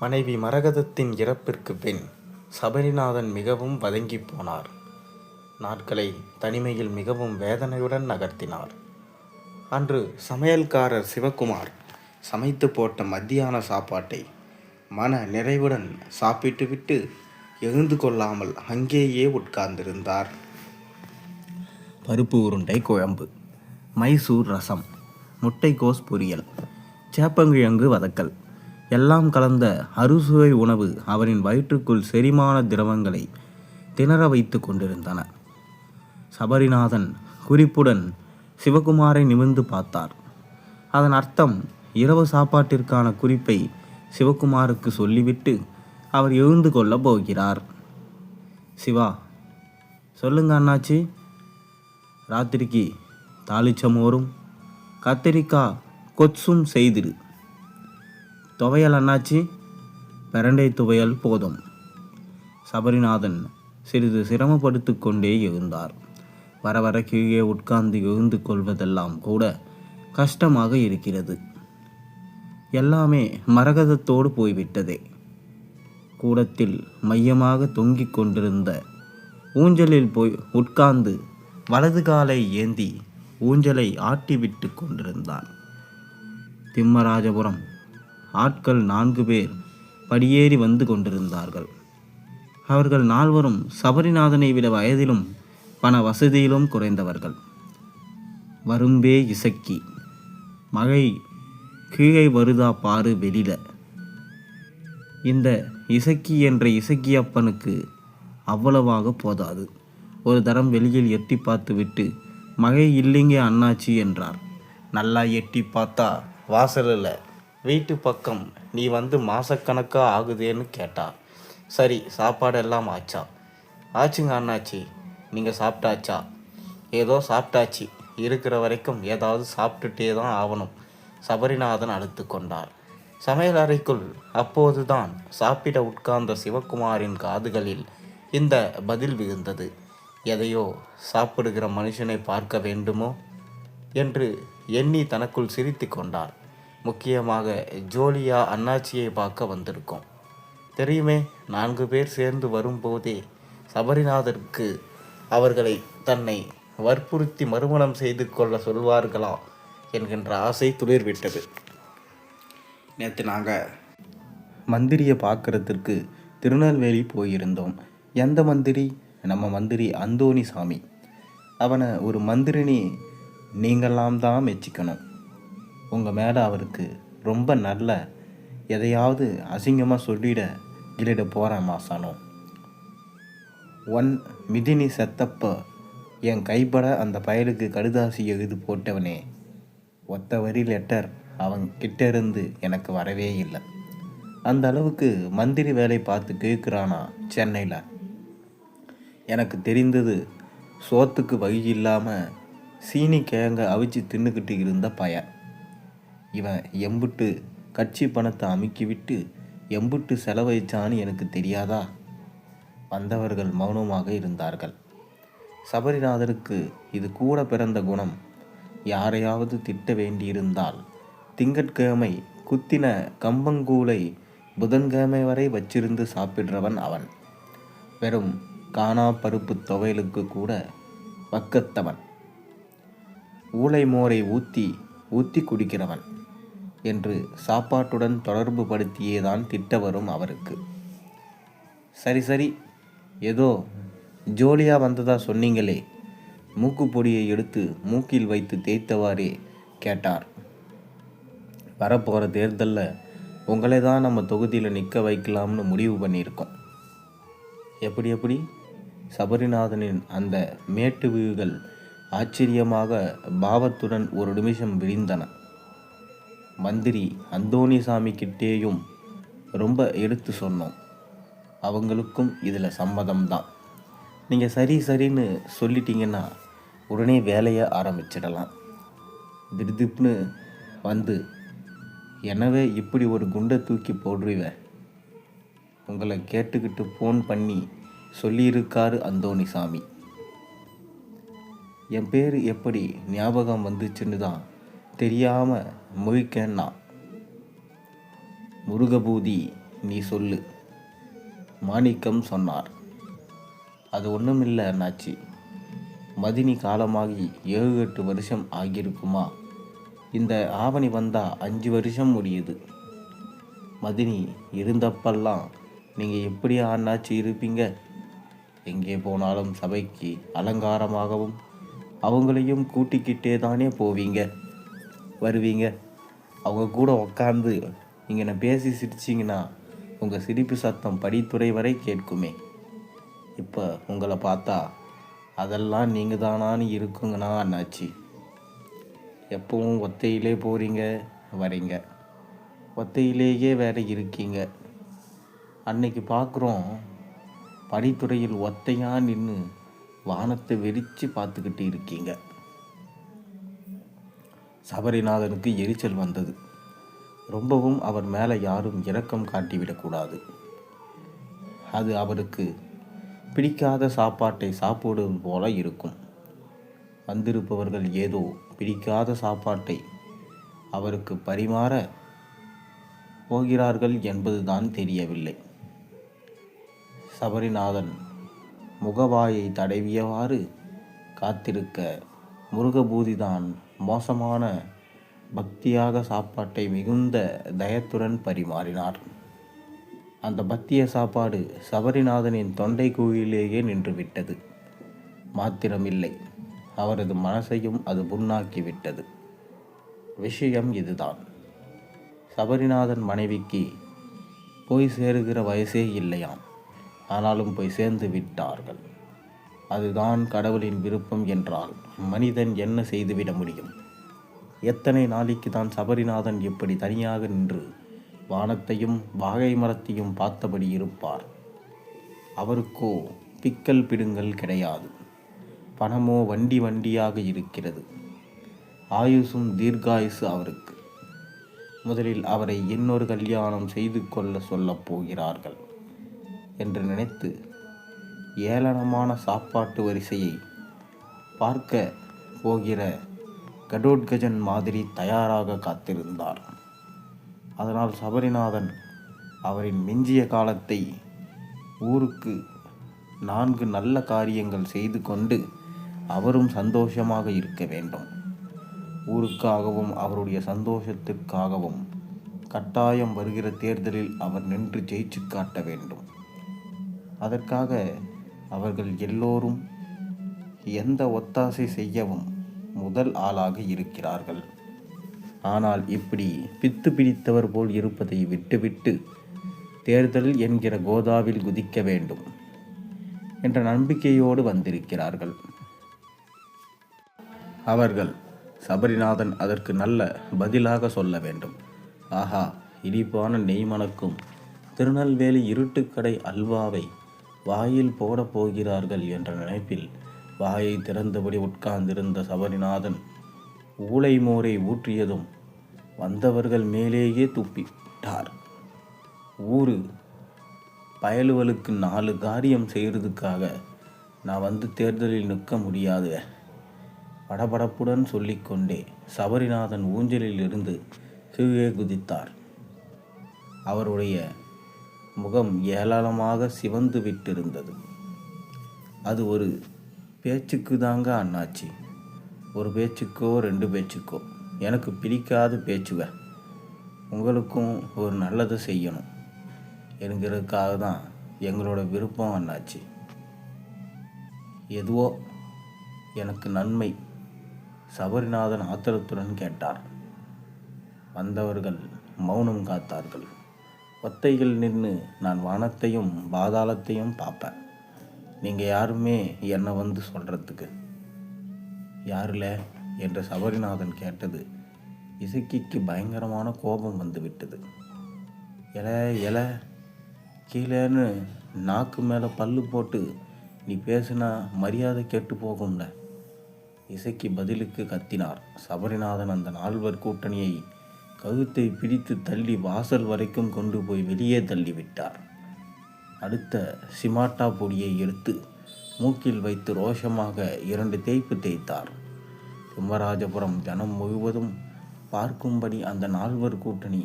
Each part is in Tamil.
மனைவி மரகதத்தின் இறப்பிற்கு பின் சபரிநாதன் மிகவும் வதங்கிப் போனார். நாட்களை தனிமையில் மிகவும் வேதனையுடன் நகர்த்தினார். அன்று சமையல்காரர் சிவகுமார் சமைத்து போட்ட மத்தியான சாப்பாட்டை மன நிறைவுடன் சாப்பிட்டுவிட்டு எழுந்து கொள்ளாமல் அங்கேயே உட்கார்ந்திருந்தார். பருப்பு உருண்டை குழம்பு மைசூர் ரசம் முட்டைக்கோஸ் பொரியல் சேப்பங்கிழங்கு வதக்கல் எல்லாம் கலந்த அறுசுவை உணவு அவரின் வயிற்றுக்குள் செரிமான திரவங்களை திணற வைத்து கொண்டிருந்தன. சபரிநாதன் குறிப்புடன் சிவகுமாரை நிமிர்ந்து பார்த்தார். அதன் அர்த்தம் இரவு சாப்பாட்டிற்கான குறிப்பை சிவகுமாருக்கு சொல்லிவிட்டு அவர் எழுந்து கொள்ளப் போகிறார். சிவா சொல்லுங்க அண்ணாச்சி. ராத்திரிக்கு தாளிச்சமோரும் கத்திரிக்காய் கொச்சும் செய்திரு துவையல் அண்ணாச்சி பிரண்டை துவையல் போதும். சபரிநாதன் சிறிது சிரமப்படுத்து கொண்டே எழுந்தார் வர வர கீழே உட்கார்ந்து எழுந்து கொள்வதெல்லாம் கூட கஷ்டமாக இருக்கிறது. எல்லாமே மரகதத்தோடு போய்விட்டதே. கூடத்தில் மையமாக தொங்கிக் கொண்டிருந்த ஊஞ்சலில் போய் உட்கார்ந்து வலது காலை ஏந்தி ஊஞ்சலை ஆட்டிவிட்டு கொண்டிருந்தான். திம்மராஜபுரம் ஆட்கள் நான்கு பேர் படியேறி வந்து கொண்டிருந்தார்கள். அவர்கள் நால்வரும் சபரிநாதனை விட வயதிலும் பண வசதியிலும் குறைந்தவர்கள். வரும்பே இசக்கி மழை கீழே வருதா பாரு வெளியில இந்த இசக்கி என்ற இசக்கியப்பனுக்கு அவ்வளவாக போதாது. ஒரு தரம் வெளியில் எட்டி பார்த்துவிட்டு மழை இல்லைங்க அண்ணாச்சி என்றார். நல்லா எட்டி பார்த்தா வாசலில் வீட்டு பக்கம் நீ வந்து மாதக்கணக்காக ஆகுதேன்னு கேட்டா. சரி சாப்பாடெல்லாம் ஆச்சா? ஆச்சுங்க அண்ணாச்சி. நீங்கள் சாப்பிட்டாச்சா? ஏதோ சாப்பிட்டாச்சு. இருக்கிற வரைக்கும் ஏதாவது சாப்பிட்டுட்டே தான் ஆகணும். சபரிநாதன் அழுத்து கொண்டார். சமையல் அறைக்குள் அப்போதுதான் சாப்பிட உட்கார்ந்த சிவகுமாரின் காதுகளில் இந்த பதில் விழுந்தது. எதையோ சாப்பிடுகிற மனுஷனை பார்க்க வேண்டுமோ? என்று எண்ணி தனக்குள் சிரித்து கொண்டார். முக்கியமாக ஜோலியா அண்ணாச்சியை பார்க்க வந்திருக்கோம். தெரியுமே நான்கு பேர் சேர்ந்து வரும்போதே சபரிநாதருக்கு அவர்களை தன்னை வற்புறுத்தி மறுமணம் செய்து கொள்ள சொல்வார்களா என்கின்ற ஆசை துளிர்விட்டது. நேற்று நாங்கள் மந்திரியை பார்க்கறதுக்கு திருநெல்வேலி போயிருந்தோம். எந்த மந்திரி? நம்ம மந்திரி அந்தோணி சாமி. அவனை ஒரு மந்திரினி நீங்களாம் தான் மெச்சிக்கணும். உங்கள் மேலே அவருக்கு ரொம்ப நல்ல எதையாவது அசிங்கமாக சொல்லிட கிளிட போகிறேன் மாசானோ? ஒன் மிதினி செத்தப்ப என் கைப்பட அந்த பயலுக்கு கடுதாசி எழுது போட்டவனே. ஒத்த வரி லெட்டர் அவன் கிட்டேருந்து எனக்கு வரவே இல்லை. அந்த அளவுக்கு மந்திரி வேலை பார்த்து கேட்குறானா சென்னையில்? எனக்கு தெரிந்தது சோத்துக்கு வழி இல்லாமல் சீனி கிழங்க அவிச்சு தின்னுக்கிட்டு இருந்த பையன் இவன் எம்புட்டு கட்சி பணத்தை அமுக்கி விட்டு எம்புட்டு செலவழிச்சான்னு எனக்கு தெரியாதா? வந்தவர்கள் மௌனமாக இருந்தார்கள். சபரிநாதருக்கு இது கூட பிறந்த குணம். யாரையாவது திட்ட வேண்டியிருந்தால் திங்கட்கிழமை குத்தின கம்பங்கூலை புதன்கிழமை வரை வச்சிருந்து சாப்பிட்றவன் அவன். வெறும் காணா பருப்பு துவையலுக்கு கூட வக்கத்தவன் ஊளை மோரை ஊற்றி ஊற்றி குடிக்கிறவன் என்று சாப்பாட்டுடன் தொடர்பு படுத்தியேதான் திட்ட வரும் அவருக்கு. சரி சரி. ஏதோ ஜோலியா வந்ததா சொன்னீங்களே. மூக்குப்பொடியை எடுத்து மூக்கில் வைத்து தேய்த்தவாறே கேட்டார். வரப்போகிற தேர்தலில் உங்களை தான் நம்ம தொகுதியில் நிற்க வைக்கலாம்னு முடிவு பண்ணியிருக்கோம். எப்படி எப்படி? சபரிநாதனின் அந்த மேட்டு வீடுகள் ஆச்சரியமாக பாவத்துடன் ஒரு நிமிஷம் விரிந்தன. மந்திரி அந்தோணிசாமி கிட்டேயும் ரொம்ப எடுத்து சொன்னோம் அவங்களுக்கும் இதில் சம்மதம்தான். நீங்கள் சரி சரின்னு சொல்லிட்டீங்கன்னா உடனே வேலையை ஆரம்பிச்சிடலாம். திடுதிப்னு வந்து எனவே இப்படி ஒரு குண்டை தூக்கி போடுறிவ உங்களை கேட்டுக்கிட்டு ஃபோன் பண்ணி சொல்லியிருக்காரு அந்தோணிசாமி என் பேர் எப்படி ஞாபகம் வந்துச்சுன்னு தான் தெரியாமல் முழிக்கேன்னா. முருகபூதி நீ சொல்லு. மாணிக்கம் சொன்னார். அது ஒன்றுமில்லை அண்ணாச்சி. மதினி காலமாகி ஏழு எட்டு வருஷம் ஆகியிருக்குமா? இந்த ஆவணி வந்தால் அஞ்சு வருஷம் முடியுது. மதினி இருந்தப்பெல்லாம் நீங்கள் எப்படி அண்ணாச்சி இருப்பீங்க? எங்கே போனாலும் சபைக்கு அலங்காரமாகவும் அவங்களையும் கூட்டிக்கிட்டே தானே போவீங்க? வருவீங்க? அவங்க கூட உக்காந்து நீங்கள் நான் பேசி சிரிச்சிங்கன்னா உங்கள் சிரிப்பு சத்தம் படித்துறை வரை கேட்குமே. இப்போ உங்களை பார்த்தா அதெல்லாம் நீங்கள் தானான்னு இருக்குங்கண்ணா அண்ணாச்சி. எப்பவும் ஒத்தையிலே போகிறீங்க வரீங்க. ஒத்தையிலேயே வேற இருக்கீங்க. அன்னைக்கு பார்க்குறோம் படித்துறையில் ஒத்தையாக நின்று வானத்தை வெறிச்சு பார்த்துக்கிட்டு இருக்கீங்க. சபரிநாதனுக்கு எரிச்சல் வந்தது. ரொம்பவும் அவர் மேலே யாரும் இரக்கம் காட்டிவிடக்கூடாது. அது அவருக்கு பிடிக்காத சாப்பாட்டை சாப்பிடுவது போல இருக்கும். வந்திருப்பவர்கள் ஏதோ பிடிக்காத சாப்பாட்டை அவருக்கு பரிமாற போகிறார்கள் என்பதுதான் தெரியவில்லை. சபரிநாதன் முகவாயை தடவியவாறு காத்திருக்க முருகபூதிதான் மோசமான பக்தியாக சாப்பாட்டை மிகுந்த தயத்துடன் பரிமாறினார். அந்த பக்திய சாப்பாடு சபரிநாதனின் தொண்டை குழியிலேயே நின்றுவிட்டது. மாத்திரமில்லை அவரது மனசையும் அது புண்ணாக்கிவிட்டது. விஷயம் இதுதான். சபரிநாதன் மனைவிக்கு போய் சேருகிற வயசே இல்லையாம். ஆனாலும் போய் சேர்ந்து விட்டார்கள். அதுதான் கடவுளின் விருப்பம் என்றால் மனிதன் என்ன செய்துவிட முடியும்? எத்தனை நாளைக்கு தான் சபரிநாதன் இப்படி தனியாக நின்று வானத்தையும் வாகை மரத்தையும் பார்த்தபடி இருப்பார்? அவருக்கோ பிக்கல் பிடுங்கள் கிடையாது. பணமோ வண்டி வண்டியாக இருக்கிறது. ஆயுசும் தீர்காயுசு அவருக்கு. முதலில் அவரை இன்னொரு கல்யாணம் செய்து கொள்ள சொல்லப் போகிறார்கள். என்று நினைத்து ஏளனமான சாப்பாட்டு வரிசையை பார்க்க போகிற கடோட்கஜன் மாதிரி தயாராக காத்திருந்தார். அதனால் சபரிநாதன் அவரின் மிஞ்சிய காலத்தை ஊருக்கு நான்கு நல்ல காரியங்கள் செய்து கொண்டு அவரும் சந்தோஷமாக இருக்க வேண்டும். ஊருக்காகவும் அவருடைய சந்தோஷத்திற்காகவும் கட்டாயம் வருகிற தேர்தலில் அவர் நின்று ஜெயிச்சு காட்ட வேண்டும். அதற்காக அவர்கள் எல்லோரும் எந்த ஒத்தாசை செய்யவும் முதல் ஆளாக இருக்கிறார்கள். ஆனால் இப்படி பித்து பிடித்தவர் போல் இருப்பதை விட்டுவிட்டு தேர்தல் என்கிற கோதாவில் குதிக்க வேண்டும் என்ற நம்பிக்கையோடு வந்திருக்கிறார்கள். அவர்கள் சபரிநாதன் அதற்கு நல்ல பதிலாக சொல்ல வேண்டும். ஆஹா இனிப்பான நெய்மணக்கும் திருநெல்வேலி இருட்டுக்கடை அல்வாவை வாயில் போடப் போகிறார்கள் என்ற நினைப்பில் வாயை திறந்தபடி உட்கார்ந்திருந்த சபரிநாதன் ஊளை மோரை ஊற்றியதும் வந்தவர்கள் மேலேயே துப்பிட்டார் ஊரு பயலுவலுக்கு நாலு காரியம் செய்கிறதுக்காக நான் வந்து தேர்தலில் நிற்க முடியாது. படபடப்புடன் சொல்லிக்கொண்டே சபரிநாதன் ஊஞ்சலில் இருந்து கீழே குதித்தார். அவருடைய முகம் ஏளாளமாக சிவந்து விட்டிருந்தது. அது ஒரு பேச்சுக்கு தாங்க அண்ணாச்சி. ஒரு பேச்சுக்கோ ரெண்டு பேச்சுக்கோ. எனக்கு பிடிக்காத பேச்சுக. உங்களுக்கும் ஒரு நல்லது செய்யணும் என்கிறதுக்காக தான் எங்களோட விருப்பம் அண்ணாச்சி. எதுவோ எனக்கு நன்மை சபரிநாதன் ஆத்திரத்துடன் கேட்டார். வந்தவர்கள் மௌனம் காத்தார்கள். ஒத்தைகள் நின்று நான் வானத்தையும் பாதாளத்தையும் பார்ப்பேன். நீங்கள் யாருமே என்னை வந்து சொல்கிறதுக்கு யாரில்? என்று சபரிநாதன் கேட்டது. இசக்கிக்கு பயங்கரமான கோபம் வந்து விட்டது எல எல கீழேன்னு நாக்கு மேலே பல்லு போட்டு நீ பேசுனா மரியாதை கெட்டு போகும்ல? இசைக்கு பதிலுக்கு கத்தினார் சபரிநாதன் அந்த நால்வர் கூட்டணியை கழுத்தை பிடித்து தள்ளி வாசல் வரைக்கும் கொண்டு போய் வெளியே தள்ளிவிட்டார். அடுத்த சிமாட்டா பொடியை எடுத்து மூக்கில் வைத்து ரோஷமாக இரண்டு தேய்ப்பு தேய்த்தார். சிம்மராஜபுரம் ஜனம் முழுவதும் பார்க்கும்படி அந்த நால்வர் கூட்டணி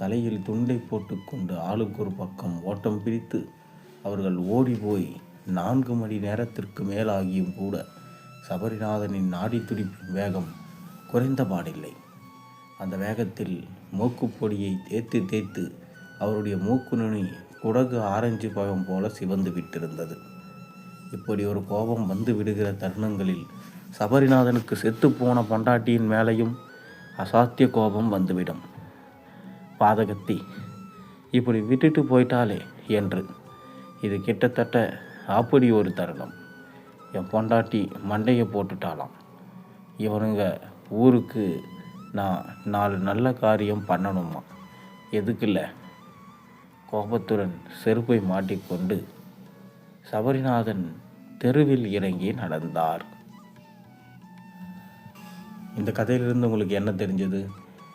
தலையில் துண்டை போட்டுக்கொண்டு ஆளுக்கு ஒரு பக்கம் ஓட்டம் பிரித்து அவர்கள் ஓடி போய் நான்கு மணி நேரத்திற்கு மேலாகியும் கூட சபரிநாதனின் நாடி துடிப்பின் வேகம் குறைந்த பாடில்லை. அந்த வேகத்தில் மூக்குப்பொடியை தேய்த்து தேய்த்து அவருடைய மூக்கு நுனி குடகு ஆரஞ்சு பழம் போல சிவந்து விட்டிருந்தது. இப்படி ஒரு கோபம் வந்து விடுகிற தருணங்களில் சபரிநாதனுக்கு செத்துப்போன பொண்டாட்டியின் மேலையும் அசாத்திய கோபம் வந்துவிடும். பாதகத்தி இப்படி விட்டுட்டு போயிட்டாலே என்று. இது கிட்டத்தட்ட அப்படி ஒரு தருணம். என் பொண்டாட்டி மண்டையை போட்டுட்டாலாம் இவனுங்க ஊருக்கு நான் நாலு நல்ல காரியம் பண்ணணுமா? எதுக்குல்ல? கோபத்துடன் செருப்பை மாட்டிக்கொண்டு சபரிநாதன் தெருவில் இறங்கி நடந்தார். இந்த கதையிலிருந்து உங்களுக்கு என்ன தெரிஞ்சது?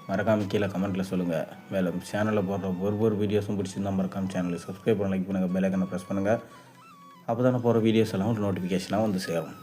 மறக்காமல் கீழே கமெண்ட்டில் சொல்லுங்கள் மேலும் சேனலில் போடுற ஒரு ஒரு வீடியோஸும் பிடிச்சிருந்தா மறக்காமல் சேனலை சப்ஸ்கிரைப் பண்ண லைக் பண்ணுங்கள் பெல் ஐக்கனை ப்ரெஸ் பண்ணுங்கள் அப்போ தானே போகிற வீடியோஸ் எல்லாம் ஒரு நோட்டிஃபிகேஷனாக வந்து சேரும்.